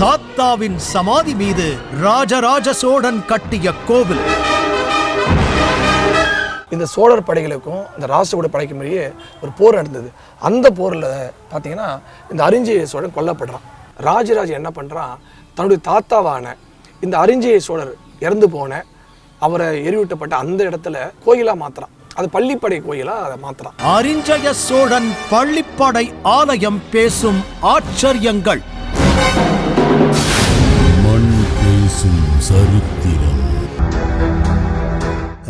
தாத்தாவின் சமாதி மீது ராஜராஜ சோழன் கட்டிய கோவில். இந்த சோழர் படைகளுக்கும் இந்த ராஷ்டிரகூட படைக்கும் இடையே ஒரு போர் நடந்தது. அந்த போரில் பார்த்தீங்கன்னா இந்த அரிஞ்சய சோழன் கொல்லப்படுறான். ராஜராஜ என்ன பண்ணுறான் தன்னுடைய தாத்தாவான இந்த அரிஞ்சய சோழர் இறந்து போன அவரை எரியூட்டப்பட்ட அந்த இடத்துல கோயிலாக மாத்துறான். அது பள்ளிப்படை கோயிலாக அதை மாத்துறான். அரிஞ்சய சோழன் பள்ளிப்படை ஆலயம் பேசும் ஆச்சரியங்கள். சரித்திரம்.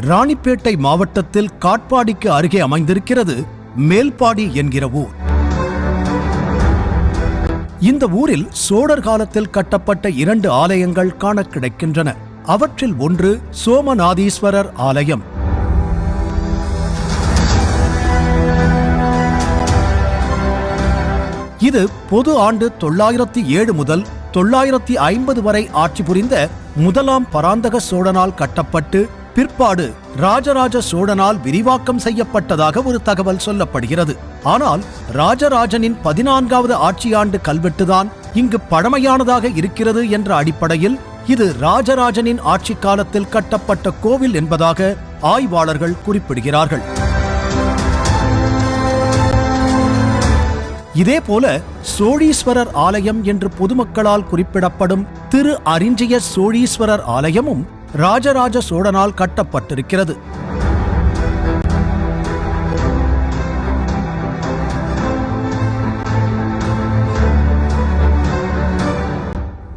ராணிப்பேட்டை மாவட்டத்தில் காட்பாடிக்கு அருகே அமைந்திருக்கிறது மேல்பாடி என்கிற ஊர். இந்த ஊரில் சோழர் காலத்தில் கட்டப்பட்ட இரண்டு ஆலயங்கள் காண கிடைக்கின்றன. அவற்றில் ஒன்று சோமநாதீஸ்வரர் ஆலயம். இது பொது ஆண்டு தொள்ளாயிரத்தி ஏழு முதல் தொள்ளாயிரத்தி ஐம்பது வரை ஆட்சி புரிந்த முதலாம் பராந்தக சோழனால் கட்டப்பட்டு பிற்பாடு ராஜராஜ சோழனால் விரிவாக்கம் செய்யப்பட்டதாக ஒரு தகவல் சொல்லப்படுகிறது. ஆனால் ராஜராஜனின் பதினான்காவது ஆட்சியாண்டு கல்வெட்டுதான் இங்கு பழமையானதாக இருக்கிறது என்ற அடிப்படையில் இது ராஜராஜனின் ஆட்சி காலத்தில் கட்டப்பட்ட கோவில் என்பதாக ஆய்வாளர்கள் குறிப்பிடுகிறார்கள். இதேபோல சோழீஸ்வரர் ஆலயம் என்று பொதுமக்களால் குறிப்பிடப்படும் திரு அறிஞ்சிய சோழீஸ்வரர் ஆலயமும் ராஜராஜ சோழனால் கட்டப்பட்டிருக்கிறது.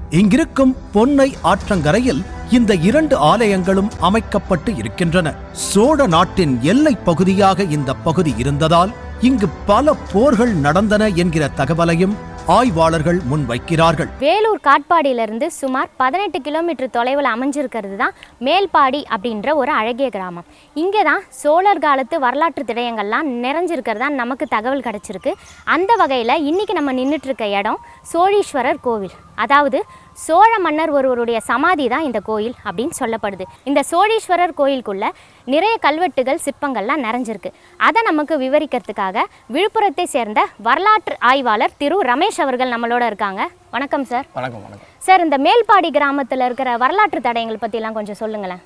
இங்கிருக்கும் பொன்னை ஆற்றங்கரையில் இந்த இரண்டு ஆலயங்களும் அமைக்கப்பட்டு இருக்கின்றன. சோழ நாட்டின் எல்லைப் பகுதியாக இந்த பகுதி இருந்ததால் இங்கு பல போர்கள் நடந்தன என்கிற தகவலையும் ஆய்வாளர்கள் முன்வைக்கிறார்கள். வேலூர் காட்பாடியிலிருந்து சுமார் பதினெட்டு கிலோமீட்டர் தொலைவில் அமைஞ்சிருக்கிறது தான் மேல்பாடி அப்படின்ற ஒரு அழகிய கிராமம். இங்கே தான் சோழர் காலத்து வரலாற்று திடயங்கள்லாம் நிறைஞ்சிருக்கிறதா நமக்கு தகவல் கிடச்சிருக்கு. அந்த வகையில் இன்றைக்கி நம்ம நின்றுட்டுருக்க இடம் சோழீஸ்வரர் கோவில். அதாவது சோழ மன்னர் ஒருவருடைய சமாதி தான் இந்த கோயில் அப்படின்னு சொல்லப்படுது. இந்த சோழீஸ்வரர் கோயிலுக்குள்ள நிறைய கல்வெட்டுகள் சிற்பங்கள்லாம் நிறைஞ்சிருக்கு. அதை நமக்கு விவரிக்கிறதுக்காக விழுப்புரத்தை சேர்ந்த வரலாற்று ஆய்வாளர் திரு ரமேஷ் அவர்கள் நம்மளோட இருக்காங்க. வணக்கம் சார். வணக்கம் வணக்கம். சார் இந்த மேல்பாடி கிராமத்தில் இருக்கிற வரலாற்று தடயங்கள் பற்றிலாம் கொஞ்சம் சொல்லுங்களேன்.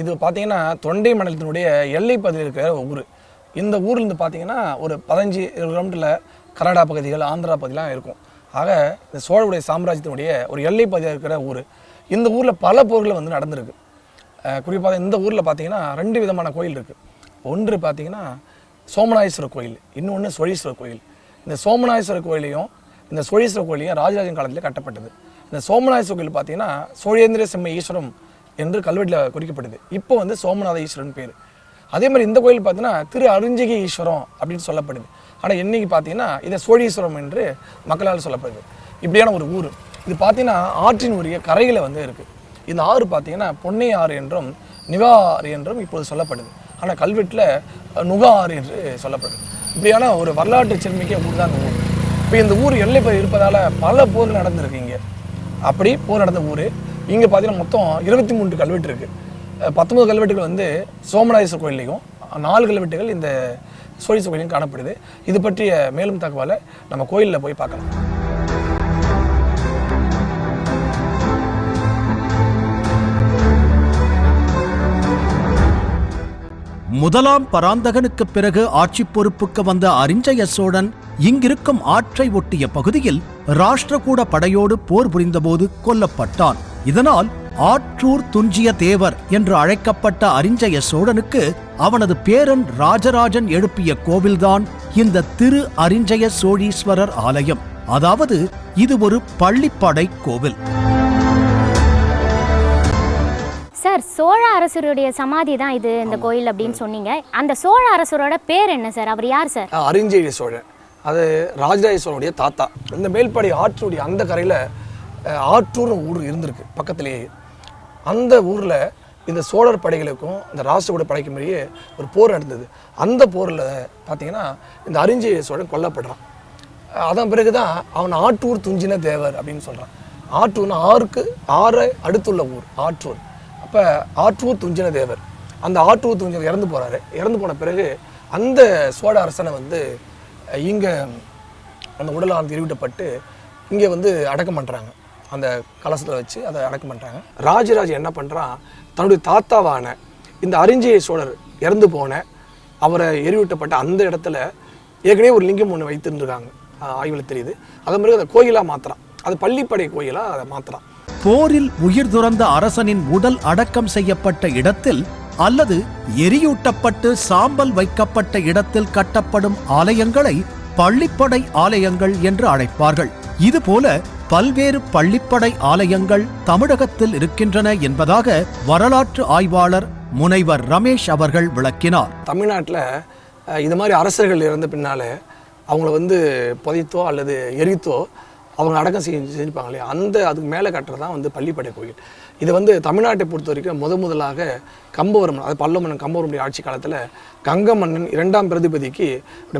இது பார்த்தீங்கன்னா தொண்டை மண்டலத்தினுடைய எல்லை பகுதியில் இருக்கிற ஊர். இந்த ஊர்லேருந்து பார்த்தீங்கன்னா ஒரு பதினஞ்சு கிலோமீட்டரில் கர்நாடகா பகுதிகள் ஆந்திரா பகுதியெலாம் இருக்கும். ஆக இந்த சோழவுடைய சாம்ராஜ்யத்தினுடைய ஒரு எல்லை பகுதியாக இருக்கிற ஊர். இந்த ஊரில் பல போர்கள் வந்து நடந்திருக்கு. குறிப்பாக இந்த ஊரில் பார்த்தீங்கன்னா ரெண்டு விதமான கோயில் இருக்குது ஒன்று பார்த்தீங்கன்னா சோமநாதேஸ்வரர் கோயில் இன்னொன்று சோழீஸ்வரர் கோயில். இந்த சோமநாதேஸ்வரர் கோயிலையும் இந்த சோழீஸ்வரர் கோயிலையும் ராஜராஜன் காலத்தில் கட்டப்பட்டது. இந்த சோமநாதேஸ்வரர் கோயில் பார்த்தீங்கன்னா சோழேந்திர செம்ம ஈஸ்வரம் என்று கல்வெட்டில் குறிக்கப்படுது இப்போ வந்து சோமநாத ஈஸ்வரன் பேர். அதே மாதிரி இந்த கோயில் பார்த்தீங்கன்னா திரு அருஞ்சிகை ஈஸ்வரம் அப்படின்னு சொல்லப்படுது. ஆனால் இன்றைக்கி பார்த்தீங்கன்னா இதை சோழீஸ்வரம் என்று மக்களால் சொல்லப்படுது. இப்படியான ஒரு ஊர். இது பார்த்தீங்கன்னா ஆற்றின் உரிய கரையில் வந்து இருக்குது இந்த ஆறு பார்த்தீங்கன்னா பொன்னை ஆறு என்றும் நிவா ஆறு என்றும் இப்போது சொல்லப்படுது. ஆனால் கல்வெட்டில் நுகா ஆறு என்று சொல்லப்படுது. இப்படியான ஒரு வரலாற்று சிறுமிக்க ஊர் தான் இந்த ஊர். இப்போ இந்த ஊர் எல்லை பகுதி இருப்பதால் பல போர் நடந்திருக்கு இங்கே. அப்படி போர் நடந்த ஊர். இங்கே பார்த்தீங்கன்னா மொத்தம் இருபத்தி மூன்று கல்வெட்டு இருக்குது பத்தொம்பது கல்வெட்டுகள் வந்து சோமநாதேஸ்வரர் கோயில்லையும் நாலு கல்வெட்டுகள் இந்த சோழீஸ்வரர் கோயிலையும் காணப்படுது. இது பற்றிய மேலும் தகவலை நம்ம கோயிலில் போய் பார்க்கலாம். முதலாம் பராந்தகனுக்கு பிறகு ஆட்சி பொறுப்புக்கு வந்த அரிஞ்சய சோழன் இங்கிருக்கும் ஆற்றை ஒட்டிய பகுதியில் ராஷ்டிரகூட படையோடு போர் புரிந்தபோது கொல்லப்பட்டான். இதனால் ஆற்றூர் துஞ்சிய தேவர் என்று அழைக்கப்பட்ட அரிஞ்சய சோழனுக்கு அவனது பேரன் ராஜராஜன் எழுப்பிய கோவில்தான் இந்த திரு அரிஞ்சய சோழீஸ்வரர் ஆலயம். அதாவது இது ஒரு பள்ளிப்படை கோவில். சார் சோழ அரசருடைய சமாதி தான் இது இந்த கோயில் அப்படின்னு சொன்னீங்க. அந்த சோழ அரசரோட பேர் என்ன சார்? அவர் யார் சார்? அஹ் அரிஞ்சய சோழன். அது ராஜராஜ சோழனுடைய தாத்தா. இந்த மேல்படி ஆற்றுடைய அந்த கரையில் ஆற்றூர்னு ஊர் இருந்திருக்கு பக்கத்திலேயே. அந்த ஊரில் இந்த சோழர் படைகளுக்கும் இந்த ராஷ்டிரகூட படைக்கும் இடையே ஒரு போர் நடந்தது. அந்த போரில் பார்த்தீங்கன்னா இந்த அரிஞ்சய சோழன் கொல்லப்படுறான். அதன் பிறகு தான் அவன் ஆற்றூர் துஞ்சின தேவர் அப்படின்னு சொல்கிறான் ஆற்றூர்னு ஆறுக்கு ஆறை அடுத்துள்ள ஊர் ஆற்றூர். அப்போ ஆற்றூர் துஞ்சின தேவர். அந்த ஆற்றூர் துஞ்சின இறந்து போகிறாரு இறந்து போன பிறகு அந்த சோழ அரசனை வந்து இங்கே அந்த உடலால் இருவிட்டப்பட்டு இங்கே வந்து அடக்கம் பண்ணுறாங்க அந்த கலசத்தில் வச்சு அதை அடக்கம் பண்ணுறாங்க ராஜராஜ என்ன பண்ணுறான் தன்னுடைய தாத்தாவான இந்த அரிஞ்சிய சோழர் இறந்து போன அவரை எரியூட்டப்பட்ட அந்த இடத்துல ஏற்கனவே ஒரு லிங்கம் ஒன்று வைத்திருந்துருக்காங்க. ஆய்வில் தெரியுது. அதே மாதிரி அதை கோயிலாக மாத்திரான் அது பள்ளிப்படை கோயிலாக அதை மாற்றுறான் போரில் உயிர் துறந்த அரசனின் உடல் அடக்கம் செய்யப்பட்ட இடத்தில் அல்லது எரியூட்டப்பட்டு சாம்பல் வைக்கப்பட்ட இடத்தில் கட்டப்படும் ஆலயங்களை பள்ளிப்படை ஆலயங்கள் என்று அழைப்பார்கள். இதுபோல பல்வேறு பள்ளிப்படை ஆலயங்கள் தமிழகத்தில் இருக்கின்றன என்பதாக வரலாற்று ஆய்வாளர் முனைவர் ரமேஷ் அவர்கள் விளக்கினார். தமிழ்நாட்டில் இது மாதிரி அரசர்கள் இறந்த பின்னால் அவங்கள வந்து புதைத்தோ அல்லது எரித்தோ அவங்க அடக்கம் செஞ்சு செஞ்சுப்பாங்க இல்லையா? அந்த அதுக்கு மேலே கட்டுறது தான் வந்து பள்ளிப்படை கோயில். இது வந்து தமிழ்நாட்டை பொறுத்த வரைக்கும் முத முதலாக கம்பவர்மன் அது பல்லவ மன்னன் கம்பவர்மனுடைய ஆட்சி காலத்தில் கங்க மன்னன் இரண்டாம் பிரதிபதிக்கு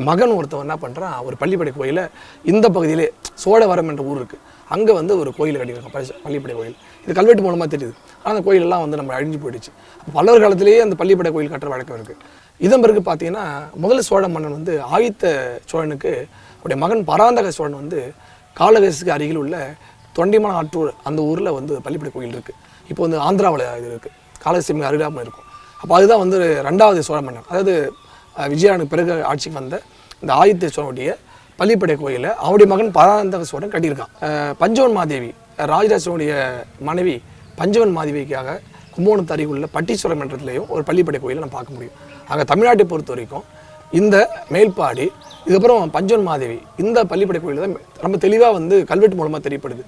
மகன் ஒருத்தவன் என்ன பண்ணுறான் ஒரு பள்ளிப்படை கோயிலை இந்த பகுதியிலே சோழவரம் என்ற ஊர் இருக்குது அங்கே வந்து ஒரு கோயில் கட்டியிருக்காங்க பரிசு- பள்ளிப்படை கோயில். இது கல்வெட்டு மூலமாக தெரியுது. ஆனால் அந்த கோயிலெல்லாம் வந்து நம்ம அழிஞ்சு போயிடுச்சு. பல்லவர் காலத்திலேயே அந்த பள்ளிப்படை கோயில் கட்டுற வழக்கம் இருக்குது இதன் பிறகு பார்த்தீங்கன்னா முதல் சோழ மன்னன் வந்து ஆயுத்த சோழனுக்கு அவருடைய மகன் பராந்தக சோழன் வந்து காளகேசுக்கு அருகில் உள்ள தொண்டிமான ஆற்றூர் அந்த ஊரில் வந்து பள்ளிப்படை கோயில் இருக்குது இப்போ வந்து ஆந்திராவில் இது இருக்குது காலசிமிக்கு அருகாமல் இருக்கும். அப்போ அதுதான் வந்து ரெண்டாவது சோழ மன்னர் அதாவது விஜயானுக்கு பிறகு ஆட்சிக்கு வந்த இந்த ஆதித்த சோழனுடைய பள்ளிப்படை கோயிலை அவருடைய மகன் பராந்தக சோழன் கட்டியிருக்கான். பஞ்சவன் மாதேவி ராஜராஜ சோழனுடைய மனைவி பஞ்சவன் மாதேவிக்காக கும்போணத்து அருகில் உள்ள பட்டீஸ்வரம் மன்றத்திலையும் ஒரு பள்ளிப்படை கோயிலை நம்ம பார்க்க முடியும். ஆக தமிழ்நாட்டை பொறுத்த வரைக்கும் இந்த மேல்பாடி இதுக்கப்புறம் பஞ்சவன் மாதேவி இந்த பள்ளிப்படை கோயில் தான் ரொம்ப தெளிவாக வந்து கல்வெட்டு மூலமாக தெரியப்படுது.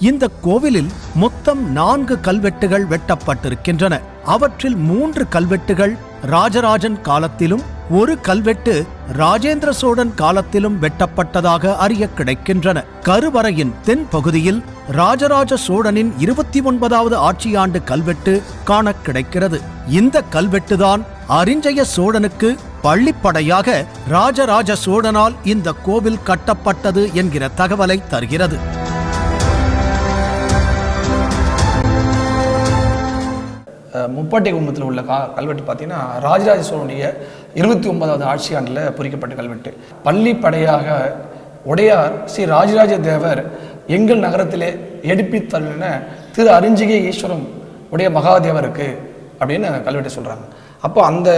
இந்த கோவிலில் மொத்தம் நான்கு கல்வெட்டுகள் வெட்டப்பட்டிருக்கின்றன. அவற்றில் மூன்று கல்வெட்டுகள் ராஜராஜன் காலத்திலும் ஒரு கல்வெட்டு ராஜேந்திர சோழன் காலத்திலும் வெட்டப்பட்டதாக அறிய கிடைக்கின்றன. கருவறையின் தென் பகுதியில் ராஜராஜ சோழனின் இருபத்தி ஒன்பதாவது ஆட்சியாண்டு கல்வெட்டு காண கிடைக்கிறது. இந்த கல்வெட்டுதான் அரிஞ்சய சோழனுக்கு பள்ளிப்படையாக ராஜராஜ சோழனால் இந்த கோவில் கட்டப்பட்டது என்கிற தகவலை தருகிறது. முப்பாட்டை கும்பத்தில் உள்ள கா கல்வெட்டு பார்த்தீங்கன்னா ராஜராஜ சோழனுடைய இருபத்தி ஒன்பதாவது ஆட்சி ஆண்டில் பொறிக்கப்பட்ட கல்வெட்டு. பள்ளிப்படையாக உடையார் ஸ்ரீ ராஜராஜ தேவர் எங்கள் நகரத்திலே எடுப்பித்தள்ளின திரு அரிஞ்சிகை ஈஸ்வரம் உடைய மகாதேவருக்கு அப்படின்னு கல்வெட்டு சொல்கிறாங்க அப்போ அந்த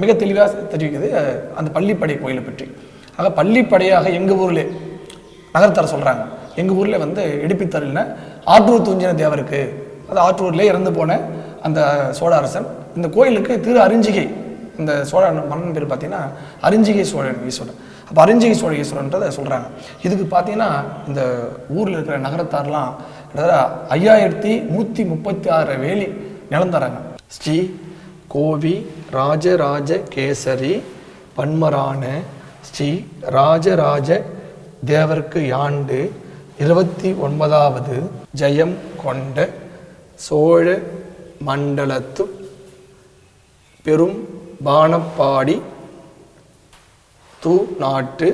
மிக தெளிவாக தெரிவிக்குது அந்த பள்ளிப்படை கோயிலை பற்றி. ஆக பள்ளிப்படையாக எங்கள் ஊரில் நகரத்தர சொல்கிறாங்க எங்கள் ஊரில் வந்து இடிப்பித்தருளின ஆற்றூர் துஞ்சின தேவருக்கு அது ஆற்றூர்லேயே இறந்து போன அந்த சோழ அரசன் இந்த கோயிலுக்கு திரு அரிஞ்சிகை இந்த சோழ மன்னன் பேர் பார்த்தீங்கன்னா அரிஞ்சிகை சோழன் ஈஸ்வரன். அப்போ அரிஞ்சிகை சோழ ஈஸ்வரன்றதை சொல்கிறாங்க இதுக்கு பார்த்தீங்கன்னா இந்த ஊரில் இருக்கிற நகரத்தார்லாம் கிட்டத்தட்ட ஐயாயிரத்தி நூற்றி முப்பத்தி ஆறு வேலி நிலம் தராங்க. ஸ்ரீ கோவி ராஜராஜ கேசரி பன்மரான ஸ்ரீ ராஜராஜ தேவர்க்கு யாண்டு இருபத்தி ஒன்பதாவது ஜெயம் கொண்ட சோழ மண்டலத்து பெரும் பானப்பாடி தூ நாட்டு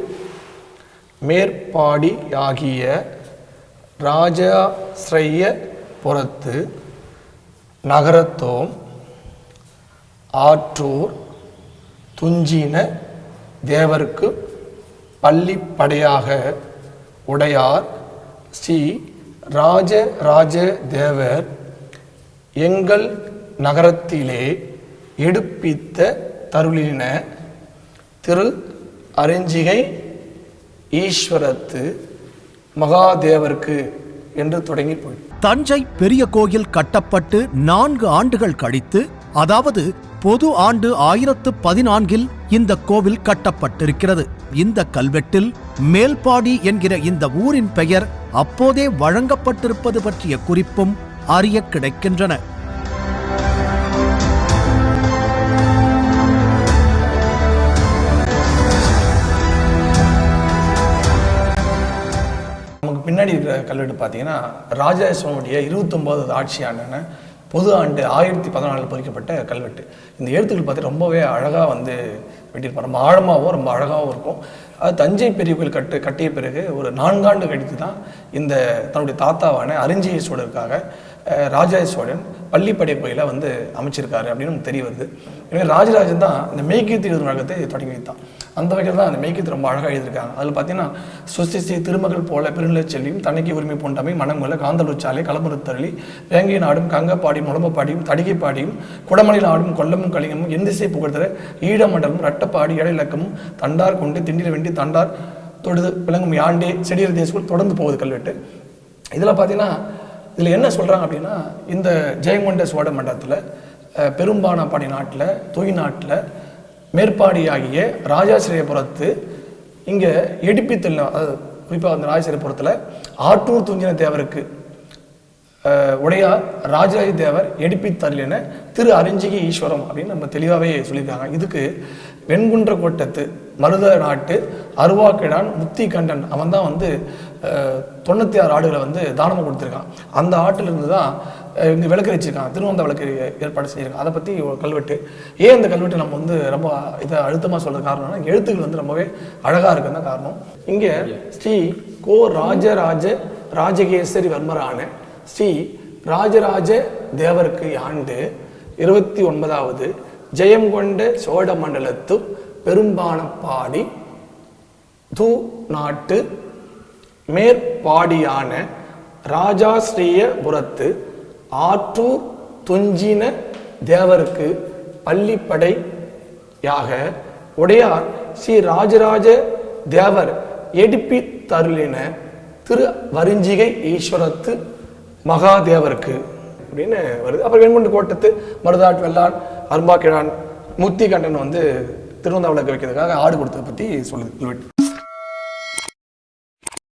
மேற்பாடியாகிய ராஜாஸ்ரய புறத்து நகரத்தோம் ஆற்றூர் துஞ்சின தேவர்க்கு பள்ளிப்படையாக உடையார் ஸ்ரீ ராஜராஜ தேவர் எங்கள் நகரத்திலே எடுப்பித்த தருளின திரு அரிஞ்சிகை ஈஸ்வரத்து மகாதேவர்க்கு என்று தொடங்கி போய். தஞ்சை பெரிய கோயில் கட்டப்பட்டு நான்கு ஆண்டுகள் கழித்து அதாவது பொது ஆண்டு ஆயிரத்து பதினான்கில் இந்த கோவில் கட்டப்பட்டிருக்கிறது. இந்த கல்வெட்டில் மேல்பாடி என்கிற இந்த ஊரின் பெயர் அப்போதே வழங்கப்பட்டிருப்பது பற்றிய குறிப்பும் அறிய கிடைக்கின்றன. நமக்கு பின்னாடி இருக்கிற கல்வெட்டு பார்த்தீங்கன்னா ராஜா சோழனுடைய இருபத்தொம்போது ஆட்சி ஆண்டுன பொது ஆண்டு ஆயிரத்தி பதினாலில் பொறிக்கப்பட்ட கல்வெட்டு. இந்த எழுத்துக்கள் பார்த்து ரொம்பவே அழகாக வந்து வெட்டியிருப்பார். ரொம்ப ஆழமாகவும் ரொம்ப அழகாகவும் இருக்கும். அது தஞ்சை பெரிய கோயில் கட்டு கட்டிய பிறகு ஒரு நான்காண்டு கழித்து தான் இந்த தன்னுடைய தாத்தாவான அரிஞ்சிய சோழருக்காக அஹ், ராஜராஜ சோழன் பள்ளிப்படை வந்து அமைச்சிருக்காரு அப்படின்னு நமக்கு தெரிய வருது. எனவே ராஜராஜன் தான் இந்த மெய்கீர்த்தி எழுதும் வழக்கத்தை தொடங்கி வைத்தான். அந்த வகையில் தான் அந்த மெய்கீர்த்தி ரொம்ப அழகாக எழுதியிருக்காங்க. அதில் பார்த்தீங்கன்னா சுசிசி திருமகள் போல பெருநிலை செல்வியும் தன்னைக்கு உரிமை பூண்டமை மனங்குல காந்தலுச்சாலை களமுறுத்தள்ளி வேங்கை நாடும் கங்கப்பாடியும் உடம்பப்பாடியும் தடிகைப்பாடியும் குடமலையில் ஆடும் கொல்லமும் கலிங்கமும் எந்திசை புகழ்தர ஈழமண்டலும் ரட்டப்பாடி இடையிலக்கமும் தண்டார் கொண்டு திண்டில் வெண்டி தண்டார் தொழுது விளங்கும் யாண்டே செடியர் தேசுக்குள் தொடர்ந்து போகுது கல்வெட்டு. இதில் பார்த்தீங்கன்னா இதில் என்ன சொல்கிறாங்க அப்படின்னா இந்த ஜெயங்கொண்ட சோழ மண்டலத்தில் அஹ், பெரும்பானாப்பாடி நாட்டில் தொய் நாட்டில் மேற்பாடியாகிய ராஜாசிரியபுரத்து இங்கே எடுப்பித்தல் அதாவது குறிப்பாக அந்த ராஜாசிரியபுரத்தில் ஆற்றூர் துஞ்சின தேவருக்கு அஹ், உடையார் ராஜராஜ தேவர் எடுப்பி திரு அரிஞ்சிகை ஈஸ்வரம் அப்படின்னு நம்ம தெளிவாகவே சொல்லியிருக்காங்க. இதுக்கு வெண்குன்ற கோட்டத்து மருத நாட்டு அருவாக்கிடான் முத்தி கண்டன் அவன் தான் வந்து தொண்ணூற்றி ஆறு ஆடுகளை வந்து தானமாக கொடுத்துருக்கான். அந்த ஆட்டிலிருந்து தான் இங்கே விளக்கு வச்சுருக்கான் திருவந்த விளக்கு ஏற்பாடு செஞ்சுருக்கான். அதை பற்றி ஒரு கல்வெட்டு. ஏன் இந்த கல்வெட்டு நம்ம வந்து ரொம்ப இதை அழுத்தமாக சொல்றது காரணம்னா எழுத்துக்கள் வந்து ரொம்பவே அழகாக இருக்குன்னு தான் காரணம். இங்கே ஸ்ரீ கோ ராஜராஜ ராஜகேசரி வர்மரான ஸ்ரீ ராஜராஜ தேவருக்கு ஆண்டு இருபத்தி ஒன்பதாவது ஜெயம் கொண்ட சோழ மண்டலத்து பெரும்பானப்பாடி தூ நாட்டு மேற்பாடியான ராஜாஸ்ரீயபுரத்து ஆற்றூர் துஞ்சின தேவருக்கு பள்ளிப்படையாக உடையார் ஸ்ரீ ராஜராஜ தேவர் எடுப்பி தருளின திரு வரிஞ்சிகை ஈஸ்வரத்து மகாதேவருக்கு அப்படின்னு வருது. அப்புறம் வெண்குண்டு கோட்டத்து மருதாட் வெள்ளான் அரும்பாக்கிழான் முத்தி கண்டன் வந்து திருவந்தாவளக்கு வைக்கிறதுக்காக ஆடு கொடுத்ததை பற்றி சொல்லுது.